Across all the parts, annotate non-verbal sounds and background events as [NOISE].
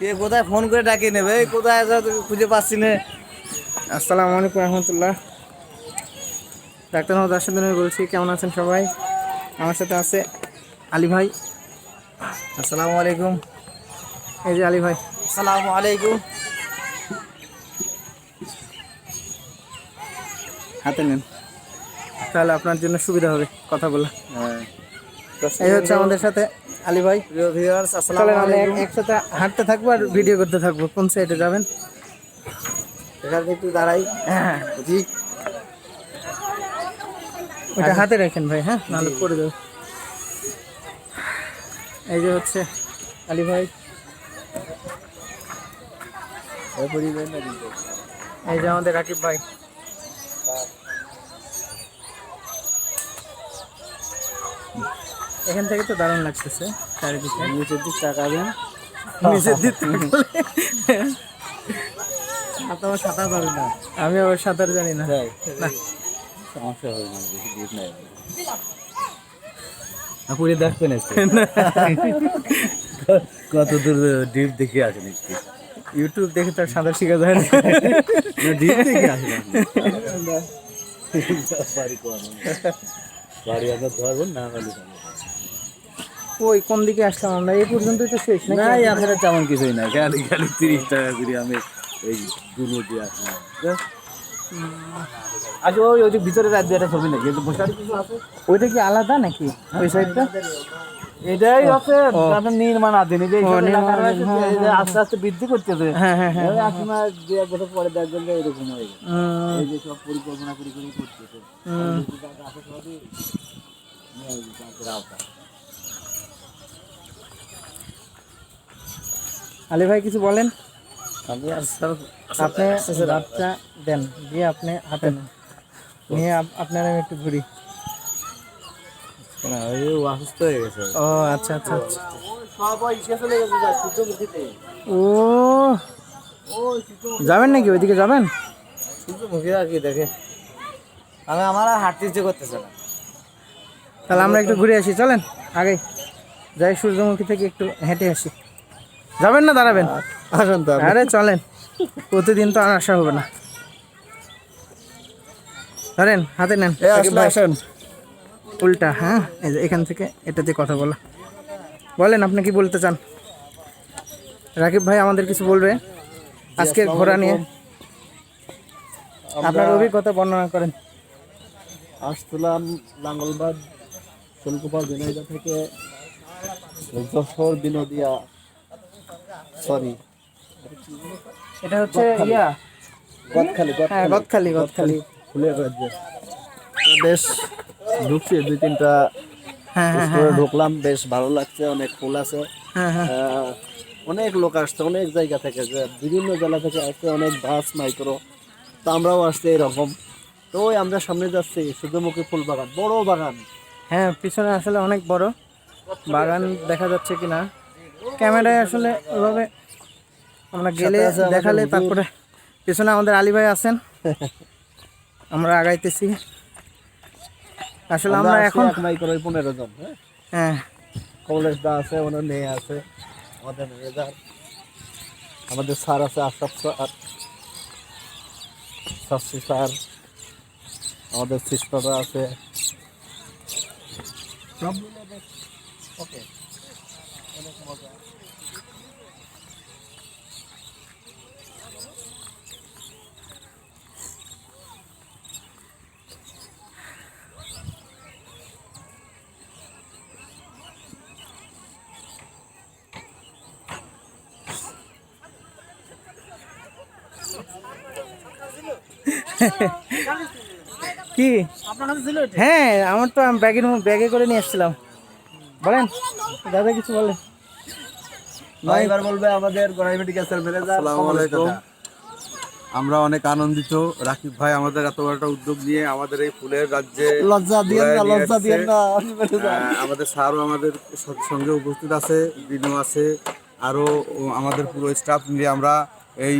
কে কোথায় ফোন করে ডাকি নেবে কোথায় খুঁজে পাচ্ছি না। আসসালামু আলাইকুম রহমতুল্লাহ। ডাক্তার মোহাম্মদ রাশেদুল বলছি কেমন আছেন সবাই? আমার সাথে আছে আলী ভাই। আসসালামু আলাইকুম। এই যে আলী ভাই। আসসালামু আলাইকুম। হাতে নেন। তাহলে আপনার জন্য সুবিধা হবে কথা বলা। হ্যাঁ। এই হচ্ছে আমাদের সাথে আলী ভাই। চলেন আমরা একসাথে হাঁটতে থাকব আর ভিডিও করতে থাকব। কোন সাইডে যাবেন? এখানে একটু দাঁড়াই। হ্যাঁ। জি ওটা হাতে রাখেন ভাই হ্যাঁ? নাহলে পড়ে যাবে। এই যে হচ্ছে আলী ভাই। এই যে আমাদের রাকিব ভাই। এখান থেকে তো দারুণ লাগতেছে চারিদিকে। নিচের দিক তাকাবেন। নিচের দিক। আপনার সাঁতার না। আমি আবার সাঁতার জানি না। সমস্যা হবে না ডিপ নাই। পুরে দেখবেন কত দূর ডিপ দেখে আসেন একটু। ইউটিউব দেখে তো আর সাঁতার শেখা যায় না। ডিপ দেখে আসেন বাড়ি বাড়ি আমরা না হলে ওই কোন দিকে আসলাম আমরা? এই পর্যন্তই তো শেষ? না এখানে তেমন কিছুই না গাড়ি গাড়ি তিরিশ টাকা করে আমি এই দুলো দিয়ে আসলাম আচ্ছা ওই ওই যে ভিতরে রাত দিয়ে একটা ছবি নাকি? কিন্তু বসার কিছু আছে? ওইটা কি আলাদা নাকি? ওই সাইডটা এটাই আছে আপনার নির্মাণ আধীন যে নির্মাণাধীন, হ্যাঁ, এই যে আস্তে আস্তে বৃদ্ধি করতেছে। হ্যাঁ হ্যাঁ হ্যাঁ আপনার দু এক বছর পরে দেখবেন এরকম হয়ে গেছে। এই যে সব পরিকল্পনা করে করে করতেছে উম, আছে সবই নিয়ে এই কাজের আওতা। আলী ভাই কিছু বলেন? আমি আর স্যার আপনি বাচ্চা দেন দিয়ে আপনি হাতে নেন নিয়ে আপ- আপনার আমি একটু ঘুরি। অসুস্থ হয়ে গেছে। ও আচ্ছা আচ্ছা আচ্ছা। ও যাবেন নাকি ওইদিকে যাবেন? আর কি দেখে। আমি আমার আর হাঁটতে ইচ্ছে করতেছে না। তাহলে আমরা একটু ঘুরে আসি চলেন? আগে যাই সূর্যমুখী থেকে একটু হেঁটে আসি। যাবেন না দাঁড়াবেন। আসুন তো আরে চলেন। প্রতিদিন তো আর আসা হবে না। ধরেন হাতে নেন। আসেন। উল্টা হ্যাঁ? এই যে এখান থেকে এটা দিয়ে কথা বলা। বলেন আপনি কি বলতে চান? রাকিব ভাই আমাদের কিছু বলবে? আজকের ঘোরা নিয়ে। আপনার অভিজ্ঞতা বর্ণনা করেন। আসছিলাম লাঙ্গলবাদ শোলকুপা বিনয়দা থেকে যশোর বিনোদিয়া সরি এটা হচ্ছে ইয়া। গদখালি হ্যাঁ গদখালি গদখালি। ফুলের রাজ্যে তো বেশ ঢুকছি দুই তিনটা হ্যাঁ হ্যাঁ স্টোরে ঢুকলাম বেশ ভালো লাগছে অনেক ফুল আছে। অনেক লোক আসছে অনেক জায়গা থেকে যে বিভিন্ন জেলা থেকে আসছে অনেক বাস মাইক্রো। তো আমরাও আসছি এরকম। তো ওই আমরা সামনে যাচ্ছি সূর্যমুখী ফুল বাগান বড় বাগান। হ্যাঁ পিছনে আসলে অনেক বড়। বাগান দেখা যাচ্ছে কিনা। ক্যামেরায় আসলে ওইভাবে আমরা গেলে দেখালে তারপরে পিছনে আমাদের আলী ভাই আছেন। আমরা আগাইতেছি। আসলে আমরা এখন ওই পনেরো জন হ্যাঁ? হ্যাঁ। দা আছে ওনার মেয়ে আছে আমাদের স্যার আছে আশরাফ স্যার আমাদের সিস্টাররা আছে। সব মিলে ওকে। অনেক মজা। [LAUGHS] কি? হ্যাঁ আমার তো ব্যাগের ব্যাগে করে নিয়ে এসেছিলাম। বলেন দাদা কিছু বলেন নয় এবার বলবে আমাদের গড়াই মেডিকেল ম্যানেজার আসসালামু আলাইকুম। আমরা অনেক আনন্দিত। রাকিব ভাই আমাদের এত বড় একটা উদ্যোগ নিয়ে আমাদের এই ফুলের রাজ্যে লজ্জা দিয়ে না লজ্জা দিয়ে না আমাদের স্যারও আমাদের সঙ্গে উপস্থিত আছে বিনু আছে আরও আমাদের পুরো স্টাফ মিলে আমরা এই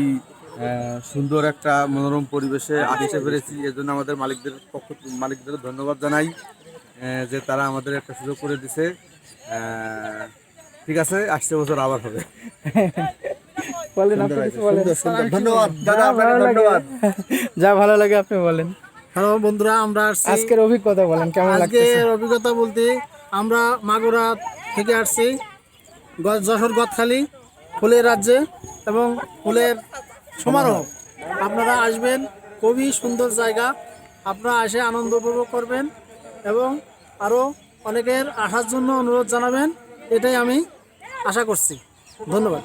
সুন্দর একটা মনোরম পরিবেশে আসতে পেরেছি এর জন্য আমাদের মালিকদের পক্ষ মালিকদের ধন্যবাদ জানাই আহ, যে তারা আমাদের একটা সুযোগ করে দিছে। ঠিক আছে আসছে বছর আবার হবে। বলেন আপনি কিছু বলেন। সুন্দর সুন্দর। ধন্যবাদ যা দাদা আপনাকে ভালো লাগে। ধন্যবাদ। যা ভালো লাগে আপনি বলেন। হ্যালো বন্ধুরা আমরা আজকের অভিজ্ঞতা বলেন কেমন লাগছে আজকের অভিজ্ঞতা বলতে আমরা মাগুরা থেকে আসছি যশোর গদখালি ফুলের রাজ্যে এবং ফুলের সমারোহ। আপনারা আসবেন খুবই সুন্দর জায়গা। আপনারা এসে আনন্দ উপভোগ করবেন এবং আরও অনেকের আসার জন্য অনুরোধ জানাবেন এটাই আমি আশা করছি। ধন্যবাদ।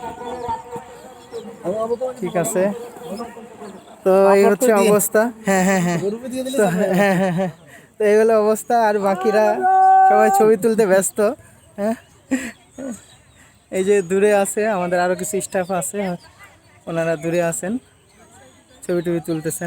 ঠিক আছে। তো এই হচ্ছে অবস্থা। হ্যাঁ হ্যাঁ হ্যাঁ। তো হ্যাঁ হ্যাঁ হ্যাঁ। তো এই হলো অবস্থা আর বাকিরা সবাই ছবি তুলতে ব্যস্ত হ্যাঁ। এই যে দূরে আছে আমাদের আরও কিছু স্টাফ আছে। ওনারা দূরে আছেন ছবি টবি তুলতেছেন।